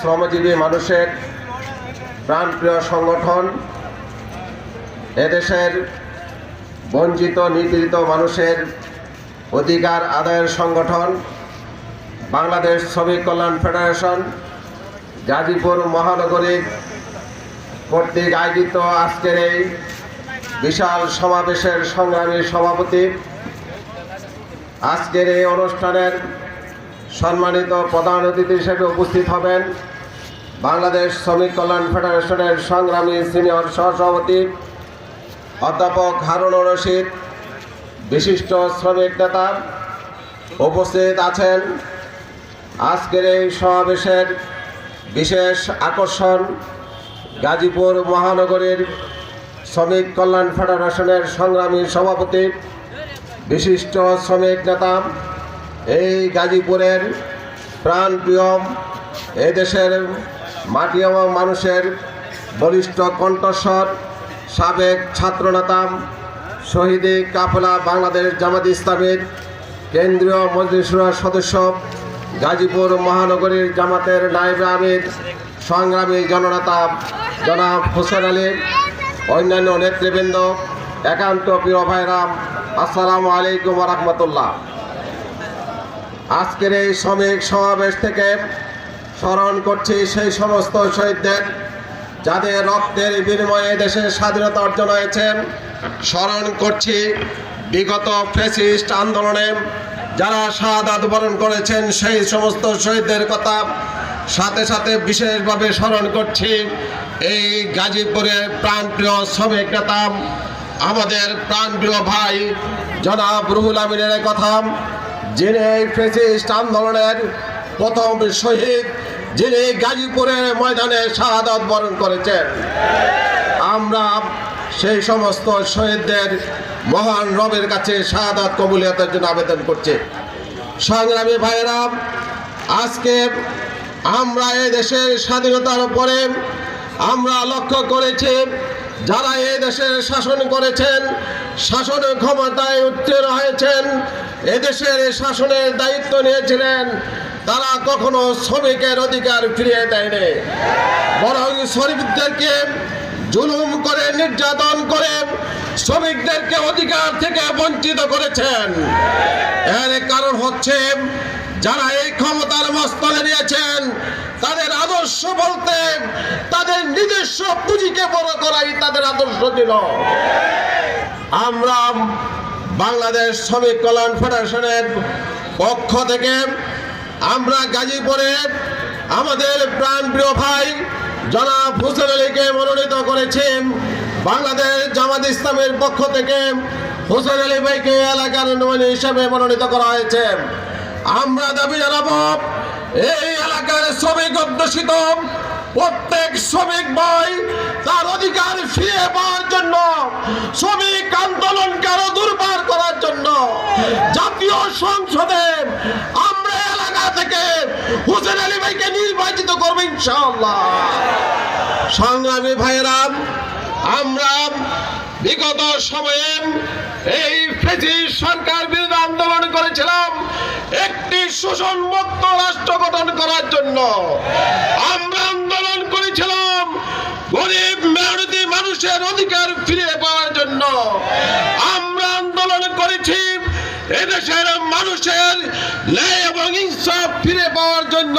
শ্রমজীবী মানুষের প্রাণপ্রিয় সংগঠন, এদেশের বঞ্চিত, নিপীড়িত মানুষের অধিকার আদায়ের সংগঠন, বাংলাদেশ শ্রমিক কল্যাণ ফেডারেশন, গাজীপুর মহানগরীর কর্তৃক আয়োজিত আজকের এই বিশাল সমাবেশের সংগ্রামী সভাপতি। আজকের এই অনুষ্ঠানের সম্মানিত প্রধান অতিথি হিসেবে উপস্থিত হবেন বাংলাদেশ শ্রমিক কল্যাণ ফেডারেশনের সংগ্রামী সিনিয়র সহসভাপতি অধ্যাপক হারুনুর রশিদ, বিশিষ্ট শ্রমিক নেতা উপস্থিত আছেন। আজকের এই সমাবেশের বিশেষ আকর্ষণ গাজীপুর মহানগরীর শ্রমিক কল্যাণ ফেডারেশনের সংগ্রামী সভাপতি, বিশিষ্ট শ্রমিক নেতা এই গাজীপুরের প্রাণপ্রিয় এই দেশের মাটি এবং মানুষের বলিষ্ঠ কণ্ঠস্বর, সাবেক ছাত্রনেতা, শহীদি কাফেলা বাংলাদেশ জামাত ইসলামের কেন্দ্রীয় মজলিসুরার সদস্য, গাজীপুর মহানগরীর জামাতের নায়েব আমির, সংগ্রামী জননেতা জনাব হোসেন আলী, অন্যান্য নেতৃবৃন্দ, একান্ত প্রিয় ভাইরাম আসসালামু আলাইকুম রহমতুল্লাহ। আজকের এই শ্রমিক সমাবেশ থেকে স্মরণ করছি সেই সমস্ত শহীদদের, যাদের রক্তের বিনিময়ে দেশের স্বাধীনতা অর্জন হয়েছেন স্মরণ করছি বিগত ফেসিস্ট আন্দোলনে যারা শাহাদাত বরণ করেছেন, সেই সমস্ত শহীদদের কথা সাথে সাথে বিশেষভাবে স্মরণ করছি। এই গাজীপুরের প্রাণপ্রিয় শ্রমিক নেতা, আমাদের প্রাণপ্রিয় ভাই জনাব রুহুল আমিনের কথা। যিনি ফেসিস্ট আন্দোলনের প্রথম শহীদ যিনি গাজীপুরের ময়দানে শাহাদত বরণ করেছেন। আমরা সেই সমস্ত শহীদদের মহান রবের কাছে শাহাদাত কবুলিয়তের জন্য আবেদন করছি। সংগ্রামী ভাইয়েরা, আজকে আমরা এই দেশের স্বাধীনতার উপরে আমরা লক্ষ্য করেছি যারা এই দেশের শাসন করেছেন, শাসন ক্ষমতায় উত্তীর্ণ হয়েছেন এদেশের শাসনের দায়িত্ব নিয়েছিলেন, তারা কখনো শ্রমিকের অধিকার ফিরিয়ে দেয়নি। বরং শ্রমিকদেরকে জুলুম করে, নির্যাতন করে শ্রমিকদেরকে অধিকার থেকে বঞ্চিত করেছেন। এর কারণ হচ্ছে, যারা এই ক্ষমতার মস্তলে নিয়েছেন তাদের আদর্শ বলতে তাদের নিজস্ব পুঁজিকে বড় করাই তাদের আদর্শ ছিল। আমরা বাংলাদেশ শ্রমিক কল্যাণ ফেডারেশনের পক্ষ থেকে আমরা গাজীপুরে আমাদের প্রাণপ্রিয় ভাই জনাব হুসেন আলীকে মনোনীত করেছেন বাংলাদেশ জামাত ইসলামের পক্ষ থেকে হুসেন আলী ভাইকে এলাকার নমিনি হিসেবে মনোনীত করা হয়েছে। আমরা দাবি জানাব, এই এলাকার শ্রমিক অধ্যুষিত, প্রত্যেক শ্রমিক ভাই তার অধিকার ফিরে পাওয়ার জন্য, শ্রমিক আন্দোলনকে আরও দুর্বার করার জন্য, জাতীয় সংসদে আমরা এলাকা থেকে হুসেন আলী ভাইকে নির্বাচিত করব ইনশাআল্লাহ। সংগ্রামী ভাইয়েরা, আমরা বিগত সময়ে এই ফেসিস সরকার বিরুদ্ধে আন্দোলন করেছিলাম, একটি শোষণ মুক্ত রাষ্ট্র গঠন করার জন্য। আমরা আন্দোলন করেছিলাম গরিব, মেহনতি মানুষের অধিকার ফিরে পাওয়ার জন্য। আমরা আন্দোলন করেছি এদেশের মানুষের ন্যায় এবং ইনসাফ ফিরে পাওয়ার জন্য।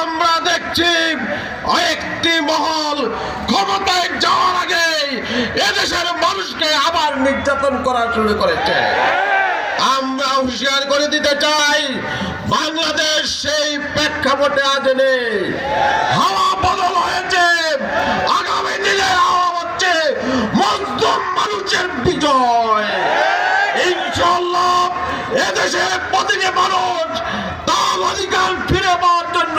আমরা দেখছি একটি মহল ক্ষমতায় যাওয়ার আগে এদেশের মানুষকে আবার নির্যাতন করা শুরু করেছে। আমরা হুঁশিয়ার করে দিতে চাই, বাংলাদেশ সেই প্রেক্ষাপটে আজ নেই। হাওয়া বদল হয়েছে, আগামী দিনে হাওয়া হচ্ছে মজদুম মানুষের বিজয়। ইনশাল্লাহ এদেশের প্রতিটি মানুষ তার অধিকার ফিরে জন্য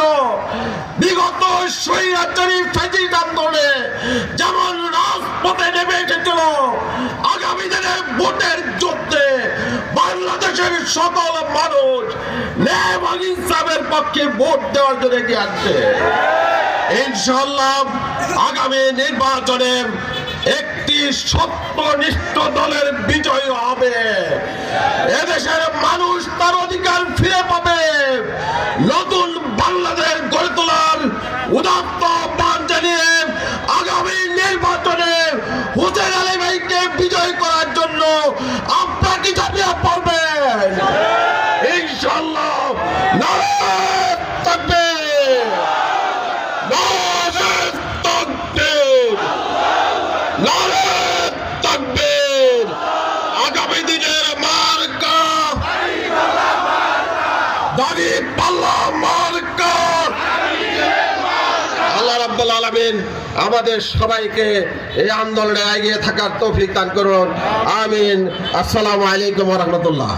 বিগত আন্দোলনে যেমন রাজপথে নেমে এসেছিল, আগামী দিনে ভোটের যুদ্ধে বাংলাদেশের সকল মানুষ ন্যায় ইনসাফের পক্ষে ভোট দেওয়ার জন্য এগিয়ে আসছে। ইনশাল্লাহ আগামী নির্বাচনে একটি সত্যনিষ্ঠ দলের বিজয় হবে। এদেশের মানুষ তার অধিকার ফিরে পাবে। নতুন বাংলাদেশ গড়ে তোলার উদাত্ত পান জানিয়ে আগামী নির্বাচনে হুসেন আলী ভাইকে বিজয় করার জন্য আপনার কি ঝাঁপিয়ে পড়বেন ইনশাল্লাহ থাকবে। রব্বুল আলমিন, আমাদের সবাইকে এই আন্দোলনে এগিয়ে থাকার তৌফিক দান করুন। আমিন। আসসালামু আলাইকুম রহমতুল্লাহ।